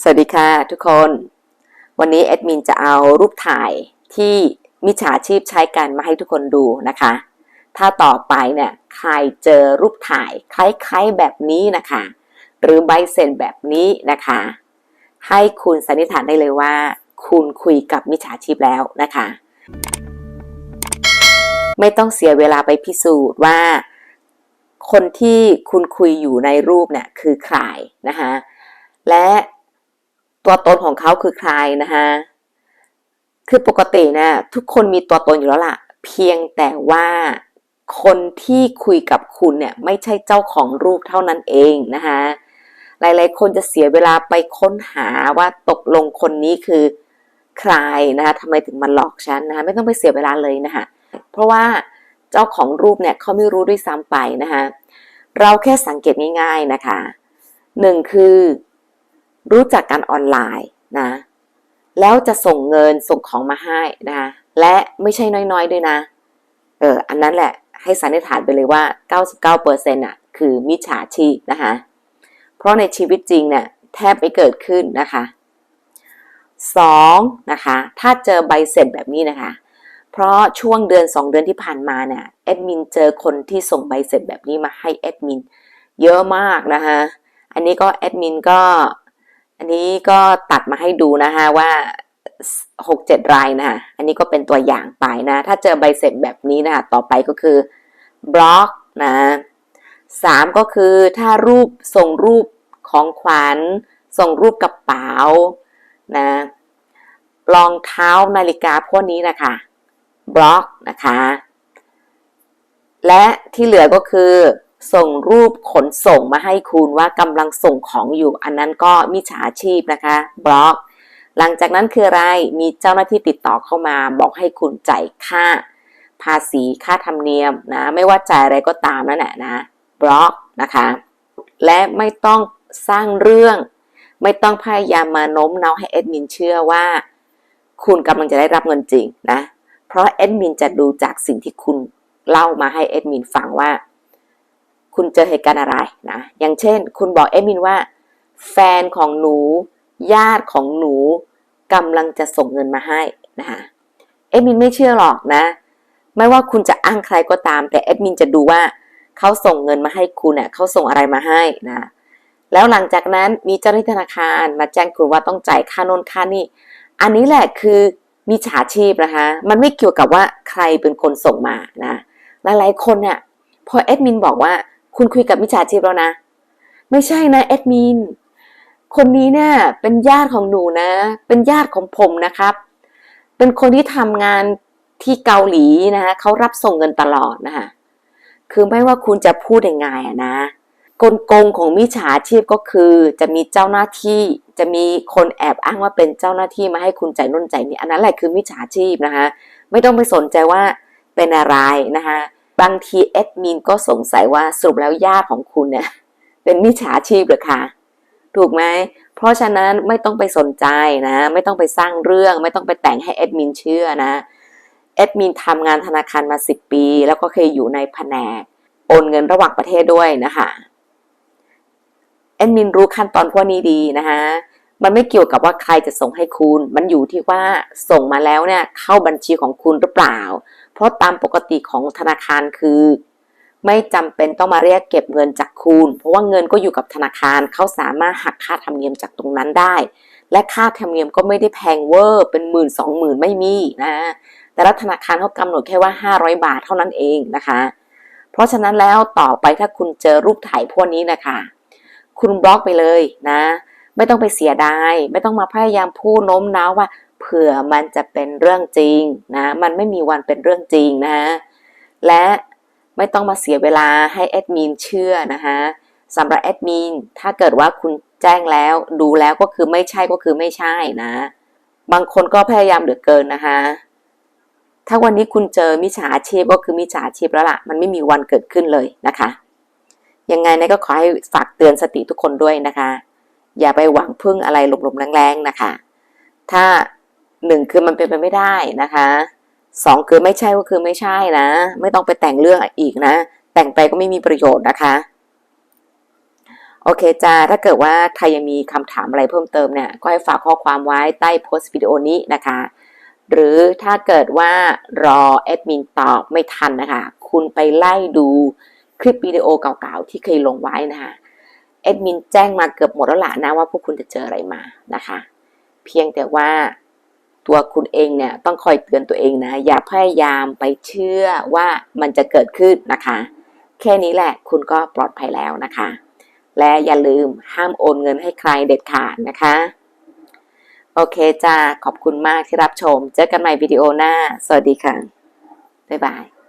สวัสดีค่ะทุกคน วันนี้แอดมินจะเอารูปถ่ายที่มิจฉาชีพใช้กันมาให้ทุกคนดูนะคะ ถ้าต่อไปเนี่ยใครเจอรูปถ่ายคล้ายๆแบบนี้นะคะ หรือใบเซ็นแบบนี้นะคะ ให้คุณสันนิษฐานได้เลยว่า คุณคุยกับมิจฉาชีพแล้วนะคะ ไม่ต้องเสียเวลาไปพิสูจน์ว่า คนที่คุณคุยอยู่ในรูปเนี่ยคือใครนะคะและ ตัวตนของเขาคือใครนะคะคือปกติเนี่ยทุกคนมีตัวตนอยู่แล้วล่ะ เพียงแต่ว่าคนที่คุยกับคุณเนี่ยไม่ใช่เจ้าของรูปเท่านั้นเองนะคะหลายๆ คนจะเสียเวลาไปค้นหาว่าตกลงคนนี้คือใครนะคะทำไมถึงมาหลอกฉันนะคะไม่ต้องไปเสียเวลาเลยนะคะเพราะว่าเจ้าของรูปเนี่ยเขาไม่รู้ด้วยซ้ำไปนะคะเราแค่สังเกตง่าย ๆนะคะหนึ่งคือ รู้จักกันออนไลน์นะ แล้วจะส่งเงินส่งของมาให้นะ และไม่ใช่น้อยๆด้วยนะ เออ อันนั้นแหละให้สันนิษฐานไปเลยว่า 99%อะ คือมิจฉาชีพนะคะ เพราะในชีวิตจริงเนี่ยแทบไม่เกิดขึ้นนะคะสองนะคะ ถ้าเจอใบเสร็จแบบนี้นะคะ เพราะช่วงเดือน 2 เดือนที่ผ่านมาเนี่ยแอดมินเจอคนที่ส่งใบเสร็จแบบนี้มาให้แอดมินเยอะมากนะคะ อันนี้ก็แอดมินก็ อันนี้ก็ตัดมาให้ดูนะคะว่า 6-7 รายนะคะอันนี้ก็เป็นตัวอย่างไปนะ ถ้าเจอใบเสร็จแบบนี้นะคะต่อไปก็คือบล็อกนะสามก็คือถ้ารูปส่งรูปของขวัญส่งรูปกระเป๋านะรองเท้านาฬิกาพวกนี้นะคะบล็อกนะคะ และที่เหลือก็คือ ส่งรูปขนส่งมาให้คุณว่ากำลังส่งของอยู่ อันนั้นก็มิจฉาชีพนะคะบล็อก หลังจากนั้นคืออะไรมีเจ้าหน้าที่ติดต่อเข้ามาบอกให้คุณจ่ายค่า ภาษีค่าธรรมเนียมนะไม่ว่าจ่ายอะไรก็ตามนั่นแหละนะบล็อกนะคะและไม่ต้องสร้างเรื่อง ไม่ต้องพยายามมาโน้มน้าวให้แอดมินเชื่อว่า คุณกำลังจะได้รับเงินจริงนะเพราะแอดมินจะดูจากสิ่งที่คุณเล่ามาให้แอดมินฟังว่า คุณเจอเหตุการณ์อะไรนะ อย่างเช่น คุณบอกแอดมินว่า แฟนของหนู ญาติของหนูกำลังจะส่งเงินมาให้นะคะแอดมินไม่เชื่อหรอกนะ ไม่ว่าคุณจะอ้างใครก็ตาม แต่แอดมินจะดูว่าเขาส่งเงินมาให้คุณเน่ยเขาส่งอะไรมาให้นะแล้วหลังจากนั้นมีเจ้าหน้าที่ธนาคารมาแจ้งคุณว่าต้องจ่ายค่าโน่นค่านี่ อันนี้แหละคือมิจฉาชีพนะคะ มันไม่เกี่ยวกับว่าใครเป็นคนส่งมานะ หลายๆคนเนี่ยพอแอดมินบอกว่า คุณคุยกับมิจฉาชีพแล้วนะ ไม่ใช่นะแอดมินคนนี้เนี่ยเป็นญาติของหนูนะ เป็นญาติของผมนะครับ เป็นคนที่ทำงานที่เกาหลีนะคะเขารับส่งเงินตลอดนะคะคือไม่ว่าคุณจะพูดยังไงอะนะ กลโกงของมิจฉาชีพก็คือจะมีเจ้าหน้าที่ จะมีคนแอบอ้างว่าเป็นเจ้าหน้าที่มาให้คุณจ่ายนุ่นจ่ายนี่อันนั้นแหละคือมิจฉาชีพนะคะ ไม่ต้องไปสนใจว่าเป็นอะไรนะคะ บางทีแอดมินก็สงสัยว่าสรุปแล้วญาของคุณเนี่ยเป็นมิจฉาชีพหรือคะถูกไหม เพราะฉะนั้นไม่ต้องไปสนใจนะ ไม่ต้องไปสร้างเรื่อง ไม่ต้องไปแต่งให้แอดมินเชื่อนะแอดมินทำงานธนาคารมา 10 ปี แล้วก็เคยอยู่ในแผนกโอนเงินระหว่างประเทศด้วยนะคะแอดมินรู้ขั้นตอนพวกนี้ดีนะคะมันไม่เกี่ยวกับว่าใครจะส่งให้คุณ มันอยู่ที่ว่าส่งมาแล้วเนี่ยเข้าบัญชีของคุณหรือเปล่า ราะตามปกติของธนาคารคือ ไม่จำเป็นต้องมาเรียกเก็บเงินจากคุณ เพราะว่าเงินก็อยู่กับธนาคารเขาสามารถหักค่าธรรมเนียมจากตรงนั้นได้ และค่าธรรมเนียมก็ไม่ได้แพงเวอร์ เป็นหมื่นสองหมื่นไม่มีนะแต่ละธนาคารเขากำหนดแค่ว่า 500 บาทเท่านั้นเองนะคะ เพราะฉะนั้นแล้วต่อไปถ้าคุณเจอรูปถ่ายพวกนี้นะคะ คุณบล็อกไปเลยนะ ไม่ต้องไปเสียดาย ไม่ต้องมาพยายามพูดโน้มน้าวว่า ผื่อมันจะเป็นเรื่องจริงนะ มันไม่มีวันเป็นเรื่องจริงนะและไม่ต้องมาเสียเวลาให้แอดมินเชื่อนะคะสำหรับแอดมินถ้าเกิดว่าคุณแจ้งแล้วดูแล้วก็คือไม่ใช่ก็คือไม่ใช่นะ บางคนก็พยายามเหลือเกินนะคะ ถ้าวันนี้คุณเจอมิจฉาชีพก็คือมิจฉาชีพแล้วล่ะ มันไม่มีวันเกิดขึ้นเลยนะคะยังไงนะก็ขอให้ฝากเตือนสติทุกคนด้วยนะคะ อย่าไปหวังพึ่งอะไรหลมๆแรงๆนะคะ ถ้า หนึ่งคือมันเป็นไปไม่ได้นะคะสองคือไม่ใช่ก็คือไม่ใช่นะ ไม่ต้องไปแต่งเรื่องอีกนะ แต่งไปก็ไม่มีประโยชน์นะคะโอเคจ้าถ้าเกิดว่าใครยังมีคำถามอะไรเพิ่มเติมเนี่ย ก็ให้ฝากข้อความไว้ใต้โพสต์วิดีโอนี้นะคะ หรือถ้าเกิดว่ารอแอดมินตอบไม่ทันนะคะ คุณไปไล่ดูคลิปวิดีโอเก่าๆ ที่เคยลงไว้นะคะแอดมินแจ้งมาเกือบหมดแล้วล่ะนะว่าพวกคุณจะเจออะไรมานะคะ เพียงแต่ว่า ตัวคุณเองเนี่ยต้องคอยเตือนตัวเองนะ อย่าพยายามไปเชื่อว่ามันจะเกิดขึ้นนะคะ แค่นี้แหละคุณก็ปลอดภัยแล้วนะคะ และอย่าลืมห้ามโอนเงินให้ใครเด็ดขาดนะคะ โอเคจ้าขอบคุณมากที่รับชม เจอกันใหม่วิดีโอหน้า สวัสดีค่ะ บ๊ายบาย